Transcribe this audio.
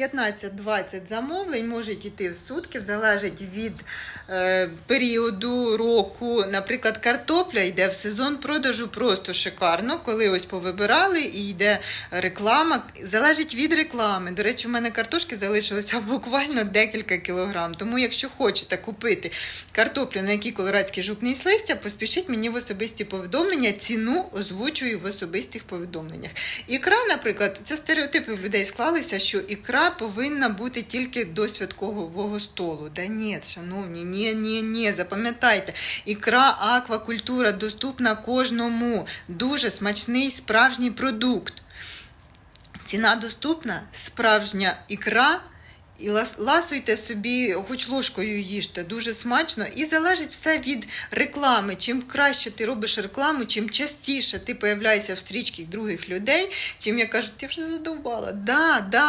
15-20 замовлень можуть йти в сутки, залежить від е, періоду року. Наприклад, картопля йде в сезон продажу просто шикарно, коли ось повибирали і йде реклама. Залежить від реклами. До речі, у мене картошки залишилося буквально декілька кілограм. Тому, якщо хочете купити картоплю, на якій колорадський жук не листя, поспішіть мені в особисті повідомлення. Ціну озвучую в особистих повідомленнях. Ікра, наприклад, це стереотипи в людей склалися, що ікра повинна бути тільки до святкового столу. Да ні, шановні, ні, ні, ні. Запам'ятайте, ікра аквакультура доступна кожному. Дуже смачний справжній продукт. Ціна доступна, справжня ікра. І ласуйте собі, хоч ложкою їжте, дуже смачно. І залежить все від реклами. Чим краще ти робиш рекламу, чим частіше ти появляєшся в стрічці других людей, чим я кажу, ти вже задовбала. Да, да.